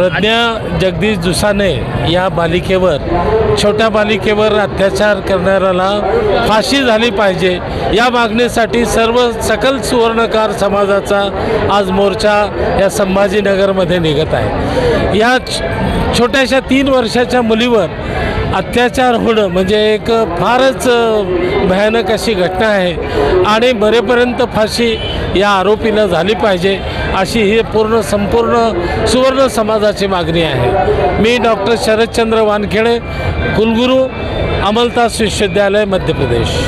प्रज्ञा जगदीश जुसाने या बालिकेवर छोट्या बालिकेवर अत्याचार करणाऱ्याला फाशी झाली पाहिजे. या मागणीसाठी सर्व सकल सुवर्णकार समाजाचा आज मोर्चा या संभाजीनगरमध्ये निघत आहे. या छ- छोट्याशा तीन वर्षाच्या मुलीवर अत्याचार होणं म्हणजे एक फारच भयानक अशी घटना आहे. आणि मरेपर्यंत फाशी या आरोपीला झाली पाहिजे अशी ही पूर्ण संपूर्ण सुवर्ण समाजाची मागणी आहे. मी डॉक्टर शरदचंद्र वानखेडे कुलगुरू अमलतास विश्वविद्यालय मध्य प्रदेश?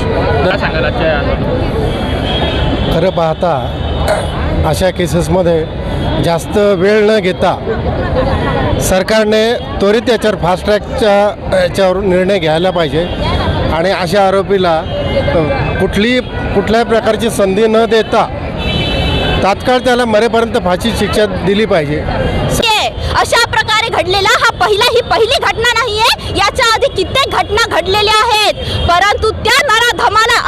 खरं पाहता अशा केसेसमध्ये जास्त वेळ न घेता सरकारने त्वरित याच्यावर फास्ट्रॅकच्या याच्यावर निर्णय घ्यायला पाहिजे. आणि अशा आरोपीला कुठली कुठल्याही प्रकारची संधी न देता तात्काळ त्याला मरेपर्यंत फाशी शिक्षा दिली पाहिजे. अशा प्रकारे घडलेला हा पहिला ही पहिली घटना नाहीये. याच्या आधी कित्येक घटना घडलेल्या आहेत. परंतु त्या नरा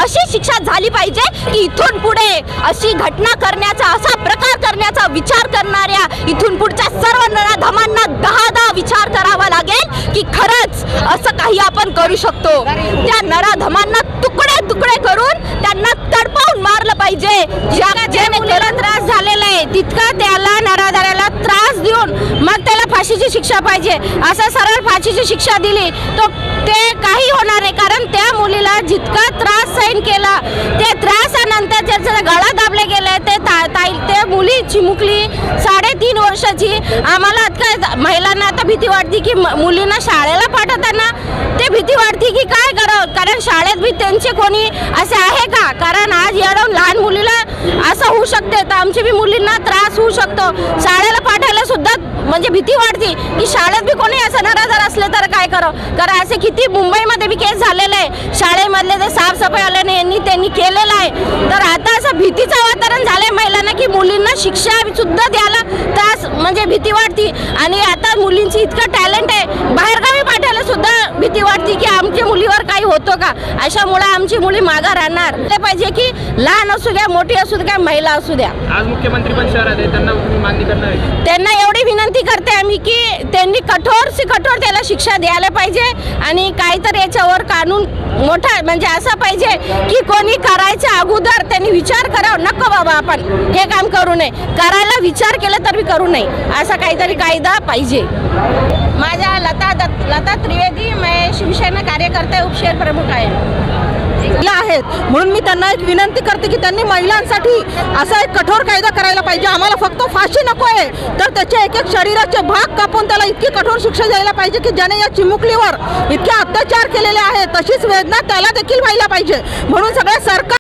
अशी शिक्षा झाली पाहिजे की इथून पुढे अशी घटना करण्याचा असा प्रकार करण्याचा विचार करणाऱ्या इथून पुढच्या सर्व नराधमांना दहा दहा विचार करावा लागेल की खरंच असं काही आपण करू शकतो. त्या नराधमांना तुकडे तुकडे करून त्यांना तडपावून मारलं पाहिजे. ज्या मुलीला त्रास झालेला आहे तितका त्याला नराधाराला त्रास देऊन मग त्याला फाशीची शिक्षा पाहिजे. असं सरळ फाशीची शिक्षा दिली तर ते काही होणार नाही. कारण त्या मुलीला जितका त्रास सहन केला ते त्रासानंतर त्याचा गळा दाबले गेले ते ताई ते मुली चिमुकली साडेतीन वर्षाची. आम्हाला काय महिलांना आता भीती वाटते की मुलींना शाळेला पाठवताना ते भीती वाटते की काय करावं? कारण शाळेत बी त्यांचे कोणी असे आहे का? कारण आज एवढं होऊ शकते. तर आमच्या बी मुलींना त्रास होऊ शकतो. शाळेला पाठायला सुद्धा म्हणजे भीती वाटते की शाळेत बी कोणी असं नराधार असले तर काय करो कारण असे किती मुंबईमध्ये बी केस झालेले आहे. शाळेमधले जे साफसफाई आल्याने यांनी त्यांनी केलेलं आहे. तर आता असं भीतीचं वातावरण झालंय महिलांना की मुलींना शिक्षा सुद्धा द्यायला त्रास म्हणजे भीती वाटते. आणि आता मुलींची इतकं टॅलेंट आहे. बाहेर पाठवायला सुद्धा भीती वाटते की आमच्या मुलीवर काही होतं का? अशामुळे आमची मुली मागं राहणार. ते पाहिजे की लहान असू द्या मोठी असू द्या महिला असू द्या. आज मुख्यमंत्री पण शहरात आहे त्यांना मागणी करणार? त्यांना एवढी विनंती करते आम्ही की त्यांनी कठोर से कठोर त्याला शिक्षा द्यायला पाहिजे आणि काहीतरी याच्यावर कानून मोठा म्हणजे असं पाहिजे की कोणी करायच्या अगोदर त्यांनी विचार करावा. नको बाबा आपण हे काम करू नये. करायला विचार केला तर मी करू नये. असा काहीतरी कायदा पाहिजे. माझ्या लता दत्त लता त्रिवेदी शिवसेना कार्यकर्ते उपशहर प्रमुख आहे आहेत. म्हणून मी त्यांना एक विनंती करते की त्यांनी महिलांसाठी असा एक कठोर कायदा करायला पाहिजे. आम्हाला फक्त फाशी नको आहे. तर त्याचे एक एक शरीराचे भाग कापून त्याला इतकी कठोर शिक्षा द्यायला पाहिजे की ज्याने या चिमुकलीवर इतके अत्याचार केलेले आहेत. तशीच वेदना त्याला देखील व्हायला पाहिजे. म्हणून सगळ्या सरकार